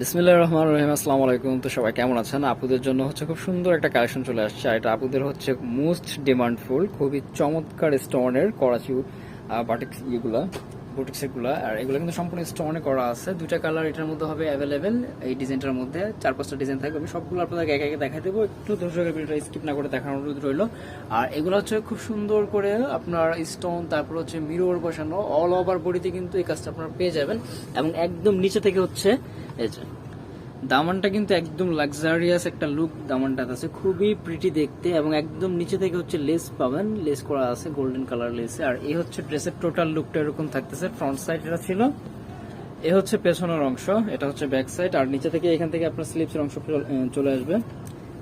বিসমিল্লাহ রহমান রহিম, আসসালামু আলাইকুম। তো সবাই কেমন আছেন? আপুদের জন্য হচ্ছে খুব সুন্দর একটা কালেকশন চলে আসছে। আর এটা আপুদের হচ্ছে মোস্ট ডিমান্ডফুল খুবই চমৎকার স্টোনের করাচি বাটিক্স ইয়েগুলা বুটিক্স এগুলা আর এগুলো কিন্তু সম্পূর্ণ স্টোনে করা আছে। দুইটা কালার এটার মধ্যে হবে অ্যাভেলেবেল এই ডিজাইনটার মধ্যে চার পাঁচটা ডিজাইন থাকবে। আমি সবগুলো আপনাদেরকে একে একে দেখাই দেবো। একটু দর্শকের ভিডিওটা স্কিপ না করে দেখানোর অনুরোধ রইল। আর এগুলো হচ্ছে খুব সুন্দর করে আপনার স্টোন তারপর হচ্ছে মিরর বসানো অল ওভার বডিতে কিন্তু এই কাজটা আপনারা পেয়ে যাবেন। এবং একদম নিচে থেকে হচ্ছে দামানটা কিন্তু একদম লাক্সারিয়াস একটা লুক দামানটা আছে। খুবই প্রিটি দেখতে এবং একদম নিচে থেকে হচ্ছে লেস পাবেন। লেস করা আছে গোল্ডেন কালার লেসে আর এই হচ্ছে ড্রেসের টোটাল লুকটা এরকম থাকতেছে। ফ্রন্ট সাইড এটা ছিল। এ হচ্ছে পেছনের অংশ, এটা হচ্ছে ব্যাক সাইড আর নিচে থেকে এখান থেকে আপনার স্লিপসের অংশ চলে আসবে।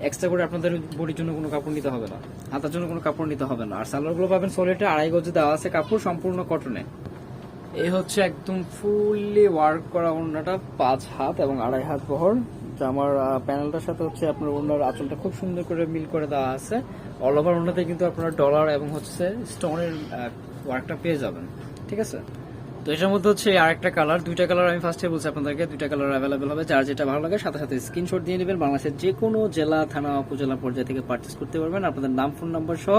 এক্সট্রা করে আপনাদের বডির জন্য কোনো কাপড় নিতে হবে না। হাতার জন্য কোনো কাপড় নিতে হবে না। আর সালোয়ারগুলো পাবেন সোলেটে আড়াই গজে দেওয়া আছে কাপড়, সম্পূর্ণ কটনে এই হচ্ছে একদম ফুললি ওয়ার্ক করা ওড়নাটা, পাঁচ হাত এবং আড়াই হাত বহর। জামার প্যানেলটার সাথে হচ্ছে আপনার ওড়নার আঁচলটা খুব সুন্দর করে মিল করে দেওয়া আছে। অল ওভার ওড়নাতে কিন্তু আপনার ডলার এবং হচ্ছে স্টোনের ওয়ার্কটা পেয়ে যাবেন। ঠিক আছে? তো এটার মধ্যে হচ্ছে আরেকটা কালার দুইটা কালার আমি ফার্স্টে বলছি আপনাদেরকে। দুইটা কালার অ্যাভেলেবেল হবে। যার যেটা ভালো লাগে, সাথে সাথে স্ক্রিনশট দিয়ে নেবেন। বাংলাদেশের যে কোনো জেলা, থানা, উপজেলা পর্যায়ে থেকে পারচেস করতে পারবেন। আপনাদের নাম ফোন নাম্বার সহ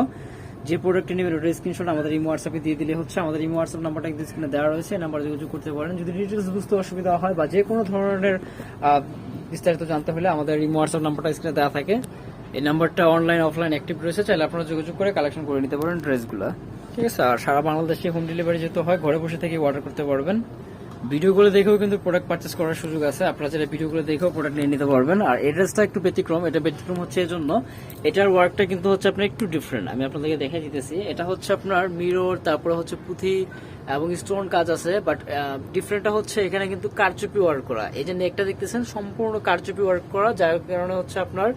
যে প্রোডাক্টটি নেবেন, ওটার স্ক্রিনশট আমাদের ইমো হোয়াটসঅ্যাপে দিয়ে দিলে হচ্ছে আমাদের ইমো হোয়াটসঅ্যাপ নাম্বারটা কিন্তু স্ক্রিনে দেওয়া রয়েছে নাম্বার যোগাযোগ করতে পারেন। যদি ডিটেলস বুঝতে অসুবিধা হয় বা যে কোনো ধরনের বিস্তারিত জানতে হলে আমাদের ইমো হোয়াটসঅ্যাপ নাম্বারটা স্ক্রিনে দেওয়া থাকে। এই নাম্বারটা অনলাইন অফলাইন অ্যাক্টিভ রয়েছে, চাইলে আপনারা যোগাযোগ করে কালেকশন করে নিতে পারেন ড্রেসগুলো ঠিক আছে? আর সারা বাংলাদেশে হোম ডেলিভারি যেতে হয়, ঘরে বসে থেকে অর্ডার করতে পারবেন। ভিডিওগুলো দেখেও কিন্তু প্রোডাক্ট পারচেস করার সুযোগ আছে। আপনারা যারা ভিডিওগুলো দেখেও প্রোডাক্ট নিয়ে নিতে পারবেন। আর এই ড্রেসটা একটু ব্যতিক্রম, এটা ব্যতিক্রম হচ্ছে এই জন্য এটার ওয়ার্কটা কিন্তু হচ্ছে আপনার একটু ডিফারেন্ট আমি আপনাদেরকে দেখে দিতেছি। এটা হচ্ছে আপনার মিরর তারপরে হচ্ছে পুঁথি এবং স্টোন কাজ আছে বাট ডিফারেন্টটা হচ্ছে এখানে কিন্তু কারচুপি ওয়ার্ক করা। এই যে নেকটা দেখতেছেন, সম্পূর্ণ কারচুপি ওয়ার্ক করা, যার কারণে হচ্ছে আপনার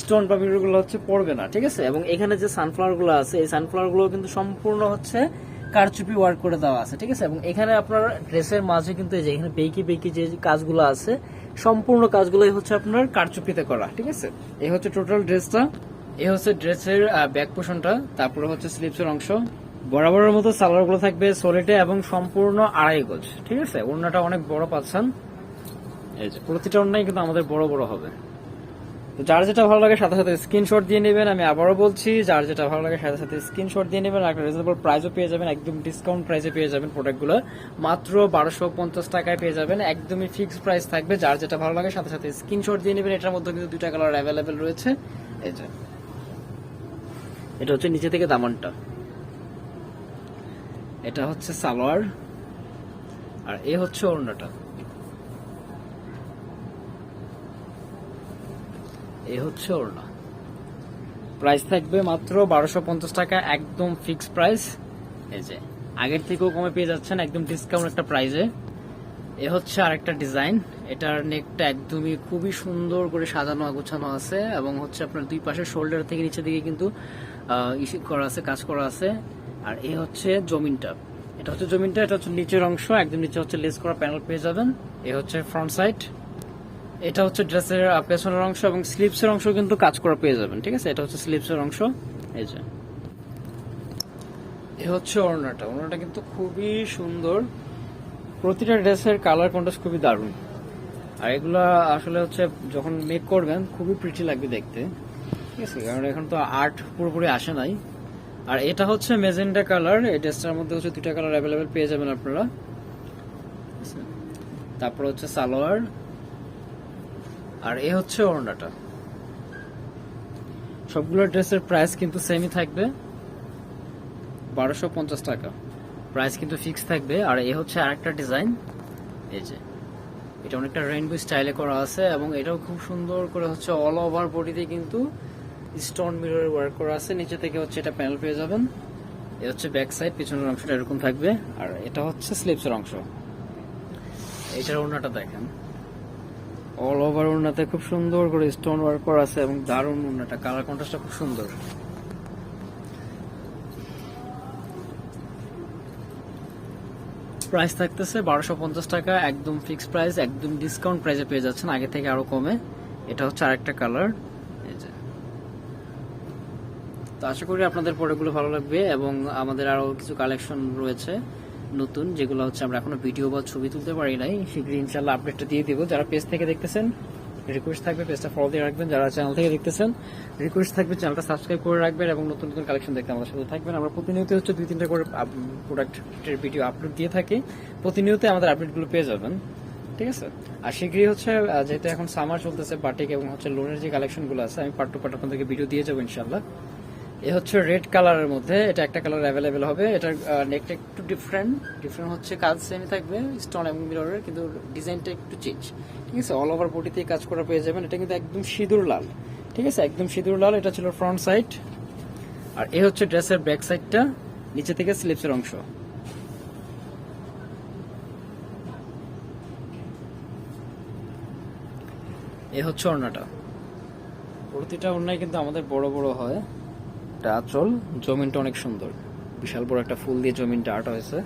স্টোন বা মিররগুলো হচ্ছে পড়বে না, ঠিক আছে? এবং এখানে যে সানফ্লাওয়ারগুলো আছে, এই সানফ্লাওয়ারগুলো কিন্তু সম্পূর্ণ হচ্ছে কারচুপি ওয়ার্ক করে দেওয়া আছে, ঠিক আছে? এবং এখানে আপনার ড্রেসের মাঝে কিন্তু এই যে এখানে বেকি বেকি যে কাজগুলো আছে, সম্পূর্ণ কাজগুলোই হচ্ছে আপনার কারচুপিতে করা, ঠিক আছে? এই হচ্ছে টোটাল ড্রেসটা। এই হচ্ছে ড্রেসের ব্যাক পোষণটা তারপরে হচ্ছে স্লিপসের অংশ। বরাবরের মতো সালোয়ারগুলো থাকবে সোলেটে এবং সম্পূর্ণ আড়াই গজ, ঠিক আছে? ওড়নাটা অনেক বড় পাচ্ছেন। এই যে, প্রতিটা ওড়নাই কিন্তু আমাদের বড় বড় হবে। তো যার যেটা ভালো লাগে সাথে সাথে স্ক্রিনশট দিয়ে নেবেন, আমি আবারও বলছি, যার যেটা ভালো লাগে সাথে সাথে স্ক্রিনশট দিয়ে নেবেন একটা রিজনেবল প্রাইসও পেয়ে যাবেন, একদম ডিসকাউন্ট প্রাইসে পেয়ে যাবেন প্রোডাক্টগুলো মাত্র বারোশো পঞ্চাশ টাকায় পেয়ে যাবেন, একদমই ফিক্সড প্রাইস থাকবে, যার যেটা ভালো লাগে সাথে সাথে স্ক্রিনশট দিয়ে নেবেন, এটার মধ্যে কিন্তু দুইটা কালার অ্যাভেলেবেল রয়েছে। এই যে। এটা হচ্ছে নিচে থেকে দামানটা। এটা হচ্ছে সালোয়ার, আর এ হচ্ছে ওড়নাটা। এই হচ্ছে ওড়না। প্রাইস থাকবে মাত্র বারোশো পঞ্চাশ টাকা, একদম ফিক্স প্রাইস এই যে, আগের থেকেও কমে পেয়ে যাচ্ছেন, একদম ডিসকাউন্ট একটা প্রাইসে এ। হচ্ছে আরেকটা ডিজাইন এটার নেকটা একদমই খুবই সুন্দর করে সাজানো গোছানো আছে এবং হচ্ছে আপনার দুই পাশে শোল্ডার থেকে নিচে দিকে কিন্তু ইসি করা আছে, কাজ করা আছে। আর এ হচ্ছে জমিনটা। এটা হচ্ছে জমিনটা, এটা হচ্ছে নিচের অংশ, একদম নিচে হচ্ছে লেস করা প্যানেল পেয়ে যাবেন। এ হচ্ছে ফ্রন্ট সাইড এটা হচ্ছে ড্রেসের পেছনের অংশ এবং স্লিপসের অংশ কিন্তু কাজ করা পেয়ে যাবেন, ঠিক আছে? এটা হচ্ছে স্লিপসের অংশ। এই যে। এ হচ্ছে ওড়নাটা। ওড়নাটা কিন্তু খুবই সুন্দর। প্রতিটা ড্রেসের কালার কন্ট্রাস্ট খুবই দারুণ। আর এগুলা আসলে হচ্ছে যখন মেক করবেন, খুবই প্রিটি লাগবে দেখতে। ঠিক আছে? কারণ এখন তো আর্ট পুরোপুরি আসে নাই। আর এটা হচ্ছে মেজেন্ডা কালার এই ড্রেসটার মধ্যে হচ্ছে দুইটা কালার অ্যাভেলেবেল পেয়ে যাবেন আপনারা। তারপর হচ্ছে সালোয়ার। আর এ হচ্ছে ওড়নাটা। সবগুলো ড্রেসের প্রাইস কিন্তু সেমই থাকবে। বারোশো পঞ্চাশ টাকা। প্রাইস কিন্তু ফিক্স থাকবে। আর এ হচ্ছে আরেকটা ডিজাইন এই যে, এটা অনেকটা রেইনবো স্টাইলে করা আছে এবং এটাও খুব সুন্দর করে হচ্ছে অল ওভার বডিতে কিন্তু স্টোন মিরর ওয়ার্ক করা আছে। নিচে থেকে হচ্ছে এটা প্যানেল পেয়ে যাবেন। এ হচ্ছে ব্যাক সাইড পিছনের অংশটা এরকম থাকবে। আর এটা হচ্ছে স্লিপসের অংশ। এটার ওড়নাটা দেখেন। অল ওভার ওড়নাতে খুব সুন্দর করে স্টোন ওয়ার্ক করা আছে এবং দারুণ ওড়নাটা কালার কন্ট্রাস্টটা খুব সুন্দর। প্রাইস থাকতেছে বারোশো পঞ্চাশ টাকা, একদম ফিক্সড প্রাইস একদম ডিসকাউন্ট প্রাইসে পেয়ে যাচ্ছেন, আগে থেকে আরও কমে। এটা হচ্ছে আরেকটা কালার এই যে। তো আশা করি আপনাদের প্রোডাক্টগুলো ভালো লাগবে এবং আমাদের আরও কিছু কালেকশন রয়েছে। নতুন, যেগুলো হচ্ছে আমরা এখনও ভিডিও বা ছবি তুলতে পারি নাই, শীঘ্রই ইনশাল্লাহ আপডেটটা দিয়ে দিব। যারা পেজ থেকে দেখতেছেন রিকোয়েস্ট থাকবে পেজটা ফলো দিয়ে রাখবেন। যারা চ্যানেল থেকে দেখতেছেন রিকোয়েস্ট থাকবে চ্যানেলটা সাবস্ক্রাইব করে রাখবেন এবং নতুন নতুন কালেকশন দেখতে আমাদের সাথে থাকবেন। আমরা প্রতিনিয়ত হচ্ছে দুই, তিনটা করে প্রোডাক্টের ভিডিও আপলোড দিয়ে থাকি। প্রতিনিয়ত আমাদের আপডেটগুলো পেয়ে যাবেন। ঠিক আছে? আর শীঘ্রই হচ্ছে যেহেতু এখন সামার চলতেছে বাটিক এবং হচ্ছে লোনের যে কালেকশনগুলো আছে, আমি পার্ট টু পার্ট আপনাদেরকে ভিডিও দিয়ে যাব ইনশাল্লাহ। এ হচ্ছে রেড কালারের মধ্যে, এটা একটা কালার অ্যাভেলেবেল হবে, এটার নেকটা একটু ডিফারেন্ট ডিফারেন্ট হচ্ছে কাজ সেমই থাকবে স্টোন এবং মিররের কিন্তু ডিজাইনটা একটু চেঞ্জ ঠিক আছে? অল ওভার বডিতে কাজ করা পেয়ে যাবেন, এটা কিন্তু একদম সিঁদুর লাল। ঠিক আছে? একদম সিঁদুর লাল, এটা ছিল ফ্রন্ট সাইড আর এ হচ্ছে ড্রেসের ব্যাক সাইডটা নিচে থেকে স্লিপসের অংশ। এ হচ্ছে ওড়নাটা। প্রতিটা ওড়নায় কিন্তু আমাদের বড় বড় হয়। এটা আঁচল। জমিনটা অনেক সুন্দর। বিশাল বড় একটা ফুল দিয়ে জমিনটা আর্ট হয়েছে।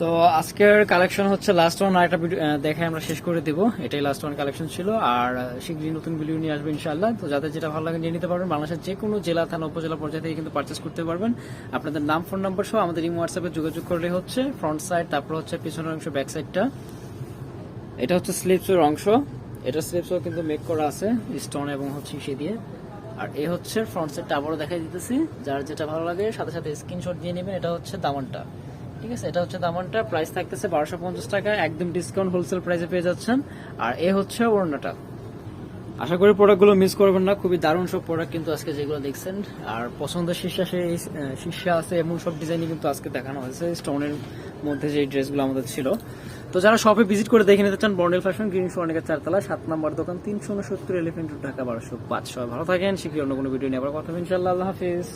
তো আজকের কালেকশন হচ্ছে লাস্ট ওয়ান আরেকটা ভিডিও দেখে আমরা শেষ করে দিব। এটাই লাস্ট ওয়ান কালেকশন ছিল। আর শীঘ্রই নতুন ভিডিও নিয়ে আসবে ইনশাআল্লাহ। তো যাদের যেটা ভালো লাগে নিয়ে নিতে পারবেন। বাংলাদেশের যে কোনো জেলা, থানা, উপজেলা পর্যায়ে থেকে কিন্তু পারচেস করতে পারবেন। আপনাদের নাম ফোন নাম্বার সহ আমাদের এই হোয়াটসঅ্যাপে যোগাযোগ করলে হচ্ছে ফ্রন্ট সাইড তারপর হচ্ছে পিছনের অংশ ব্যাক সাইডটা এটা হচ্ছে স্লিপসের অংশ। এটা স্লিপসও কিন্তু মেক করা আছে স্টোন এবং হচ্ছে সে দিয়ে। আর এ হচ্ছে ফ্রন্ট সাইডটা আবারও দেখাই দিতেছি। যার যেটা ভালো লাগে, সাথে সাথে স্ক্রিনশট দিয়ে নেবেন, এটা হচ্ছে দামানটা। ঠিক আছে? এটা হচ্ছে দামানটা। প্রাইস থাকতেছে বারোশো পঞ্চাশ টাকা। একদম ডিসকাউন্ট হোলসেল প্রাইসে পেয়ে যাচ্ছেন। আর এ হচ্ছে ওড়নাটা। আশা করি প্রোডাক্টগুলো মিস করবেন না। খুবই দারুণ সব প্রোডাক্ট কিন্তু আজকে যেগুলো দেখছেন। আর পছন্দের শীর্ষা সেই শীর্ষা আছে এমন সব ডিজাইনই কিন্তু আজকে দেখানো হয়েছে। স্টোনের মধ্যে যে ড্রেসগুলো আমাদের ছিল। তো যারা শপে ভিজিট করে দেখে নিতে চান বর্ণেল ফ্যাশন গ্রিন সোয়ানিকা চারতলা সাত নম্বর দোকান, তিনশো উনসত্তর এলিফেন্ট ঢাকা বারোশো পাঁচ ভালো থাকেন শীঘ্রই অন্য কোনো ভিডিও নিয়ে আবার কথা ইনশাল্লাহ আল্লাহ হাফিজ।